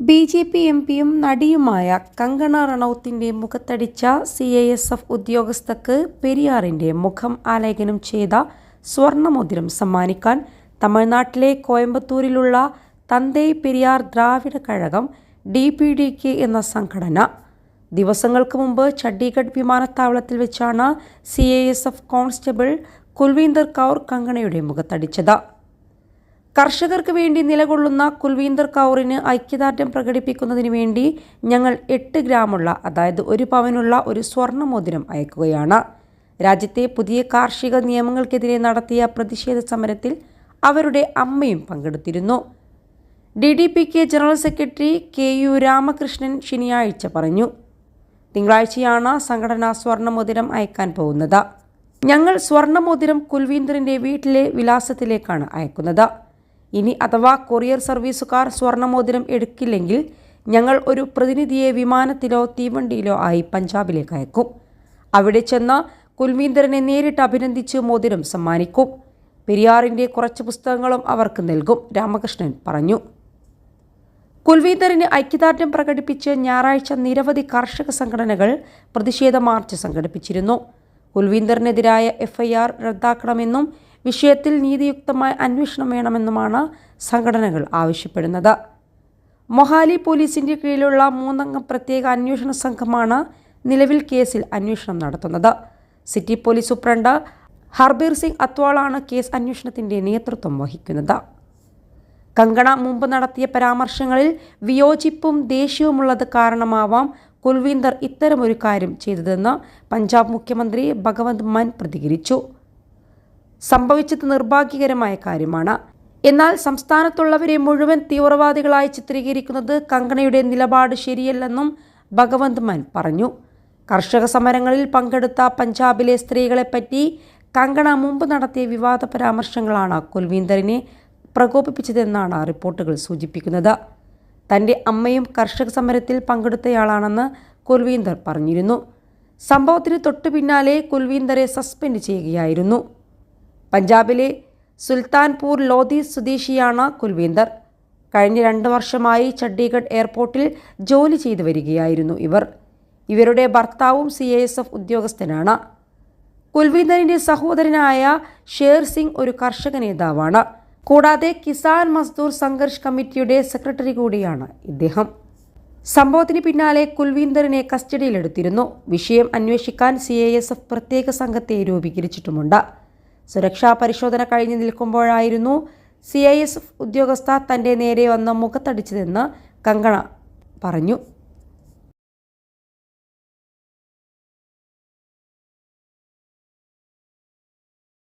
B J P M പിയും നടിയുമായ കങ്കണ റണൌത്തിന്റെ മുഖത്തടിച്ച സി ഐ എസ് എഫ് ഉദ്യോഗസ്ഥക്ക് പെരിയാറിന്റെ മുഖം ആലേഖനം ചെയ്ത സ്വർണമോതിരം സമ്മാനിക്കാൻ തമിഴ്നാട്ടിലെ കോയമ്പത്തൂരിലുള്ള Thanthai Periyar Dravida Kazhagam D P D K എന്ന സംഘടന. ദിവസങ്ങൾക്ക് മുമ്പ് ചണ്ഡീഗഡ് വിമാനത്താവളത്തിൽ വെച്ചാണ് സി കോൺസ്റ്റബിൾ കുൽവീന്ദർ കൗർ കങ്കണയുടെ മുഖത്തടിച്ചത്. കർഷകർക്ക് വേണ്ടി നിലകൊള്ളുന്ന കുൽവീന്ദർ കൗറിന് ഐക്യദാർഢ്യം പ്രകടിപ്പിക്കുന്നതിന് വേണ്ടി ഞങ്ങൾ എട്ട് ഗ്രാമുള്ള അതായത് ഒരു പവനുള്ള ഒരു സ്വർണ മോതിരം അയക്കുകയാണ്. രാജ്യത്തെ പുതിയ കാർഷിക നിയമങ്ങൾക്കെതിരെ നടത്തിയ പ്രതിഷേധ സമരത്തിൽ അവരുടെ അമ്മയും പങ്കെടുത്തിരുന്നു. D D P K general secretary K U Ramakrishnan ശനിയാഴ്ച പറഞ്ഞു തിങ്കളാഴ്ചയാണ് സംഘടന സ്വർണമോതിരം അയക്കാൻ പോകുന്നത്. ഞങ്ങൾ സ്വർണമോതിരം കുൽവീന്ദറിന്റെ വീട്ടിലെ വിലാസത്തിലേക്കാണ് അയക്കുന്നത്. ഇനി അഥവാ കൊറിയർ സർവീസുകാർ സ്വർണമോതിരം എടുക്കില്ലെങ്കിൽ ഞങ്ങൾ ഒരു പ്രതിനിധിയെ വിമാനത്തിലോ തീവണ്ടിയിലോ ആയി പഞ്ചാബിലേക്ക് അയക്കും. അവിടെ ചെന്ന് കുൽവീന്ദറിനെ നേരിട്ട് അഭിനന്ദിച്ച് മോതിരം സമ്മാനിക്കും. പെരിയാറിന്റെ കുറച്ച് പുസ്തകങ്ങളും അവർക്ക് നൽകും രാമകൃഷ്ണൻ പറഞ്ഞു. കുൽവീന്ദറിന് ഐക്യദാർഢ്യം പ്രകടിപ്പിച്ച് ഞായറാഴ്ച നിരവധി കർഷക സംഘടനകൾ പ്രതിഷേധ മാർച്ച് സംഘടിപ്പിച്ചിരുന്നു. കുൽവീന്ദറിനെതിരായ എഫ്ഐആർ റദ്ദാക്കണമെന്നും വിഷയത്തിൽ നീതിയുക്തമായ അന്വേഷണം വേണമെന്നുമാണ് സംഘടനകൾ ആവശ്യപ്പെടുന്നത്. മൊഹാലി പോലീസിന്റെ കീഴിലുള്ള മൂന്നംഗ പ്രത്യേക അന്വേഷണ സംഘമാണ് നിലവിൽ കേസിൽ അന്വേഷണം നടത്തുന്നത്. City police superintendent Harbir Singh അത്വാളാണ് case അന്വേഷണത്തിന്റെ നേതൃത്വം വഹിക്കുന്നത്. കങ്കണ മുമ്പ് നടത്തിയ പരാമർശങ്ങളിൽ വിയോജിപ്പും ദേഷ്യവുമുള്ളത് കാരണമാവാം കുൽവീന്ദർ ഇത്തരമൊരു കാര്യം ചെയ്തതെന്ന് പഞ്ചാബ് മുഖ്യമന്ത്രി ഭഗവന്ത് മാൻ പ്രതികരിച്ചു. സംഭവിച്ചത് നിർഭാഗ്യകരമായ കാര്യമാണ്. എന്നാൽ സംസ്ഥാനത്തുള്ളവരെ മുഴുവൻ തീവ്രവാദികളായി ചിത്രീകരിക്കുന്നത് കങ്കണയുടെ നിലപാട് ശരിയല്ലെന്നും ഭഗവന്ത് മാൻ പറഞ്ഞു. കർഷക സമരങ്ങളിൽ പങ്കെടുത്ത പഞ്ചാബിലെ സ്ത്രീകളെപ്പറ്റി കങ്കണ മുമ്പ് നടത്തിയ വിവാദ പരാമർശങ്ങളാണ് കുൽവീന്ദറിനെ പ്രകോപിപ്പിച്ചതെന്നാണ് റിപ്പോർട്ടുകൾ സൂചിപ്പിക്കുന്നത്. തന്റെ അമ്മയും കർഷക സമരത്തിൽ പങ്കെടുത്തയാളാണെന്ന് കുൽവീന്ദർ പറഞ്ഞിരുന്നു. സംഭവത്തിന് തൊട്ടു പിന്നാലെ കുൽവീന്ദറെ സസ്പെൻഡ് ചെയ്യുകയായിരുന്നു. പഞ്ചാബിലെ സുൽത്താൻപൂർ ലോധി സ്വദേശിയാണ് കുൽവീന്ദർ. കഴിഞ്ഞ രണ്ട് വർഷമായി ചണ്ഡീഗഡ് എയർപോർട്ടിൽ ജോലി ചെയ്തു വരികയായിരുന്നു ഇവർ. ഇവരുടെ ഭർത്താവും സി ഐ എസ് എഫ് ഉദ്യോഗസ്ഥനാണ്. കുൽവീന്ദറിന്റെ സഹോദരനായ ഷേർ സിംഗ് ഒരു കർഷക നേതാവാണ്. കൂടാതെ കിസാൻ മസ്ദൂർ സംഘർഷ് കമ്മിറ്റിയുടെ സെക്രട്ടറി കൂടിയാണ് ഇദ്ദേഹം. സംഭവത്തിന് പിന്നാലെ കുൽവീന്ദറിനെ കസ്റ്റഡിയിലെടുത്തിരുന്നു. വിഷയം അന്വേഷിക്കാൻ സി പ്രത്യേക സംഘത്തെ രൂപീകരിച്ചിട്ടുമുണ്ട്. സുരക്ഷാ പരിശോധന കഴിഞ്ഞു നിൽക്കുമ്പോഴായിരുന്നു സി ഐ എസ് ഉദ്യോഗസ്ഥ തന്റെ നേരെ വന്ന് മുഖത്തടിച്ചതെന്ന് കങ്കണ പറഞ്ഞു.